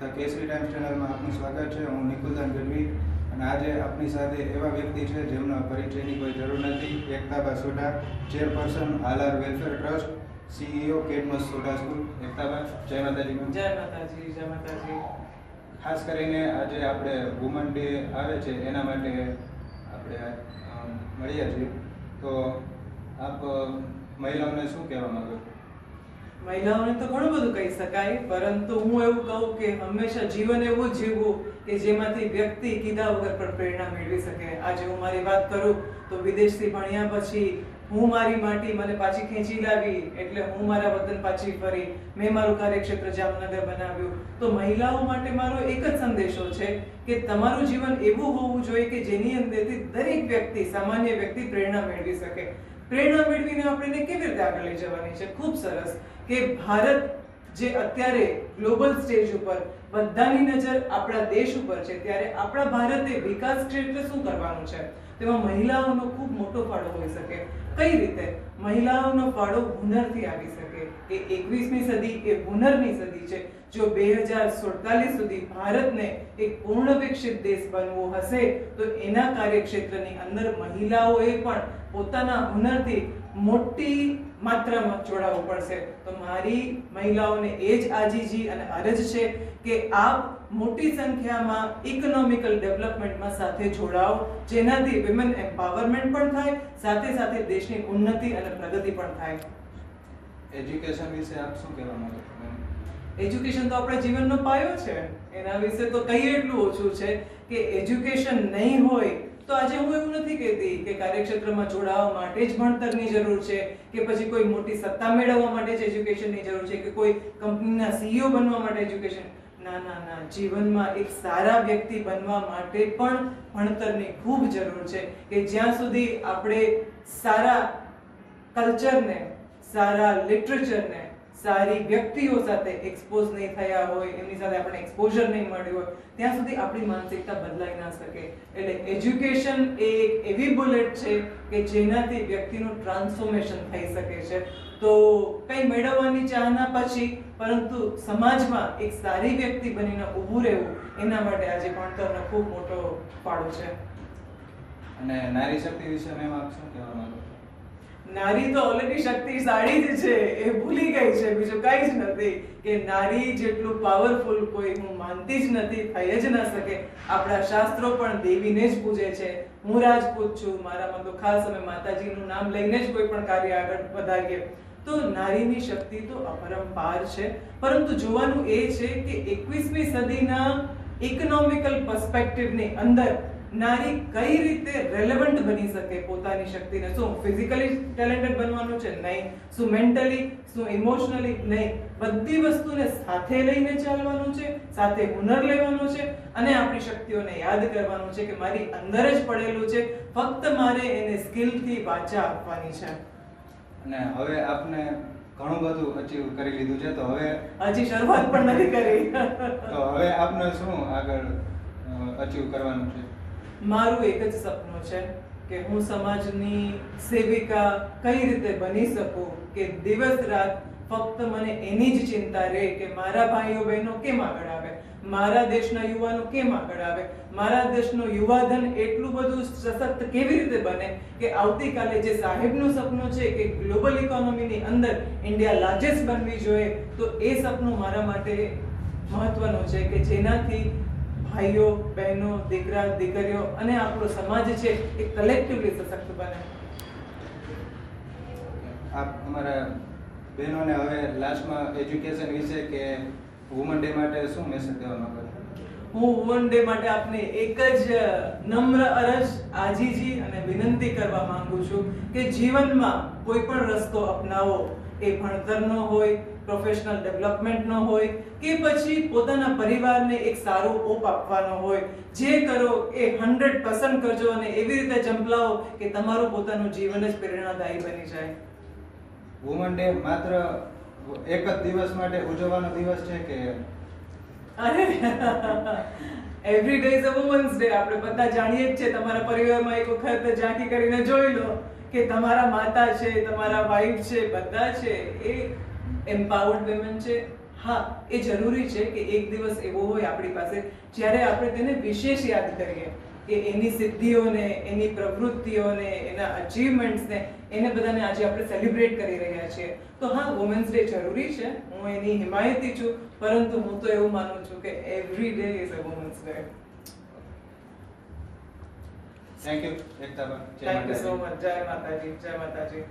The કેસરી times ચેનલમાં આપનું સ્વાગત છે. હું નિકુલદાન ગઢવી અને આજે આપણી સાથે એવા વ્યક્તિ છે જેમના પરિચયની કોઈ જરૂર નથી. Ektaba Sodha chairperson Alar welfare trust CEO કેડમસ Sodha school. Ektaba જય માતાજી જય માતાજી જય માતાજી. ખાસ કરીને આજે આપણે વુમન ડે આવે છે એના માટે આપણે મળીએ મળ્યા છીએ. તો આપ મહિલાઓને શું કહેવા માગો છો? મહિલાઓને તો ઘણું બધું કહી શકાય, પરંતુ હું એવું કહું કે હંમેશા જીવન એવું જીવવું કે જેમાંથી વ્યક્તિ કીધા વગર પણ પ્રેરણા મેળવી શકે. આજે હું મારી વાત કરું તો વિદેશથી ભણ્યા પછી હું મારી માટી મને પાછી ખેંચી લાવી, એટલે હું મારા વતન પાછી ફરી. મેં મારું કાર્યક્ષેત્ર જામનગર બનાવ્યું. તો મહિલાઓ માટે મારો એક જ સંદેશો છે કે તમારું જીવન એવું હોવું જોઈએ કે જેની અંદરથી દરેક વ્યક્તિ, સામાન્ય વ્યક્તિ પ્રેરણા મેળવી શકે. પ્રેરણા મેળવીને આપણે કેવી રીતે આગળ લઈ જવાની છે? ખૂબ સરસ કે ભારત જે અત્યારે ગ્લોબલ સ્ટેજ ઉપર બધાની નજર આપણા દેશ ઉપર છે, ત્યારે આપણા ભારતે વિકાસ ક્ષેત્રે શું કરવાનું છે? તેમાં મહિલાઓનો ખૂબ મોટો ફાળો હોઈ શકે. કઈ રીતે? મહિલાઓનો ફાળો હુનરથી આવી શકે. એ એકવીસમી સદી એ હુનરની સદી છે. જો બે હજાર સુડતાલીસ સુધી ભારતને એક પૂર્ણ વિકસિત દેશ બનવો હશે, તો એના કાર્યક્ષેત્રની અંદર મહિલાઓએ પણ પોતાના હુનરથી મોટી માત્રામાં જોડાવવું પડશે. તો મારી મહિલાઓને એ જ આજીજી અને અરજ છે કે આપ મોટી સંખ્યામાં ઇકોનોમિકલ ડેવલપમેન્ટમાં સાથે જોડાઓ જેનાથી વિમેન એમ્પાવરમેન્ટ પણ થાય સાથે સાથે દેશની ઉન્નતિ અને પ્રગતિ પણ થાય. એજ્યુકેશન વિશે આપ શું કહેવા માંગો છો એજ્યુકેશન તો આપણા જીવનનો પાયો છે. એના વિશે તો કહીએ એટલું ઓછું છે કે એજ્યુકેશન નહીં હોય તો આજે હું એવું નથી કહેતી કે કાર્યક્ષેત્રમાં જોડાવા માટે જ ભણતરની જરૂર છે કે પછી કોઈ મોટી સત્તા મેળવવા માટે જ એજ્યુકેશનની જરૂર છે કે કોઈ કંપનીના સીઈઓ બનવા માટે એજ્યુકેશન ના ના ના. જીવનમાં એક સારા વ્યક્તિ બનવા માટે પણ ભણતરની ખૂબ જરૂર છે કે જ્યાં સુધી આપણે સારા કલ્ચરને, સારા લિટરેચરને, સારી વ્યક્તિઓ સાથે એક્સપોઝ નહીં થયા હોય, એમની સાથે આપણે એક્સપોઝર નહીં મળ્યું હોય, ત્યાં સુધી આપણી માનસિકતા બદલાઈ ના શકે. એટલે એજ્યુકેશન એ એક એવી બુલેટ છે કે જેનાથી વ્યક્તિનું ટ્રાન્સફોર્મેશન થઈ શકે છે. તો કંઈ મેળવવાની ચાહના પછી પરંતુ સમાજમાં એક સારી વ્યક્તિ બનીને ઊભું રહેવું એના માટે આજે ભણતરનો ખૂબ મોટો ફાળો છે. અને નારી શક્તિ વિશે મેમ આપ શું કહેવા માંગો નારી તો ઓલરેડી શક્તિશાળી જ છે એ ભૂલી ગઈ છે બીજું કઈ જ નથી કે નારી જેટલું પાવરફુલ કોઈ હું માનતી જ નથી થઈ જ ન શકે. આપણા શાસ્ત્રો પણ દેવીને જ પૂજે છે. હું રાજપૂત છું મારામાં તો ખાસ અમે માતાજીનું નામ લઈને જ કોઈ પણ કાર્ય આગળ વધારીએ. તો નારીની શક્તિ તો અપરંપાર છે. પરંતુ જોવાનું એ છે કે એકવીસમી સદીના ઇકોનોમિકલ પર્સપેક્ટિવની અંદર નારી કઈ રીતે રેલેવન્ટ બની શકે પોતાની શક્તિને? શું ફિઝિકલી ટેલેન્ટેડ બનવાનું છે? નહીં. શું મેન્ટલી શું ઇમોશનલી નહીં. બધી વસ્તુને સાથે લઈને ચાલવાનું છે, સાથે હુનર લેવાનું છે અને આપણી શક્તિઓને યાદ કરવાનું છે કે મારી અંદર જ પડેલું છે. ફક્ત મારે એને સ્કિલથી વાચા આપવાની છે. અને હવે આપને ઘણું બધું અચીવ કરી લીધું છે તો હવે હજી શરૂઆત પણ નથી કરી. તો હવે આપને શું આગળ અચીવ કરવાનું છે? મારું એક જ સપનું છે કે હું સમાજની સેવિકા કઈ રીતે બની શકું કે દિવસ રાત ફક્ત મને એની જ ચિંતા રહે કે મારા ભાઈઓ બહેનો કેમ આગળ આવે? મારા દેશના યુવાનો કેમ આગળ આવે? મારા દેશનું યુવાધન એટલું બધું સશક્ત કેવી રીતે બને કે આવતીકાલે જે સાહેબનું સપનું છે કે ગ્લોબલ ઇકોનોમીની અંદર ઇન્ડિયા લાર્જેસ્ટ બનવી જોઈએ, તો એ સપનું મારા માટે મહત્વનું છે કે જેનાથી ભાઈઓ, બહેનો, દીકરા, દીકરીઓ અને આપણો સમાજ છે એ કલેક્ટિવલી સશક્ત બને. આપ અમારા બહેનોને હવે લાસ્ટમાં એજ્યુકેશન વિશે કે વુમન ડે માટે શું મેસેજ દેવા માંગો હું વુમન ડે માટે આપને એક જ નમ્ર અરજ, આજીજી અને વિનંતી કરવા માંગુ છું કે જીવનમાં કોઈ પણ રસ્તો અપનાવો. એ ભણતરનો હોય પ્રોફેશનલ ડેવલપમેન્ટનો હોય, કે પછી પોતાના પરિવારને એક સારો ઓપ આપવાનો હોય. જે કરો એ હંડ્રેડ પસંદ કરજો અને એવી રીતે ચંપલાવો કે તમારું પોતાનું જીવન જ પ્રેરણાદાયી બની જાય. વુમન ડે માત્ર એક જ દિવસ માટે ઉજવવાનો દિવસ છે કે અરે! Every day is a women's day આપણે બધા જાણીએ જ છે. તમારા પરિવારમાં એક વખત ઝાંકી કરીને જોઈ લો કે તમારા માતા છે, તમારા વાઈફ છે, બધા છે. એ એમ્પાવર્ડ વિમેન છે. હા, એ જરૂરી છે કે એક દિવસ એવો હોય આપણી પાસે. જ્યારે આપણે તેને વિશેષ યાદ કરીએ. કે એની સિદ્ધિઓને એની પ્રવૃત્તિઓને એના અચીવમેન્ટ્સને એને બધાને આજે આપણે સેલિબ્રેટ કરી રહ્યા છીએ. તો હા વુમેન્સ ડે જરૂરી છે. હું એની હિમાયતી છું પરંતુ હું તો એવું માનું છું કે every day is a women's day thank you Ektaba thank you so much જય માતાજી જય માતાજી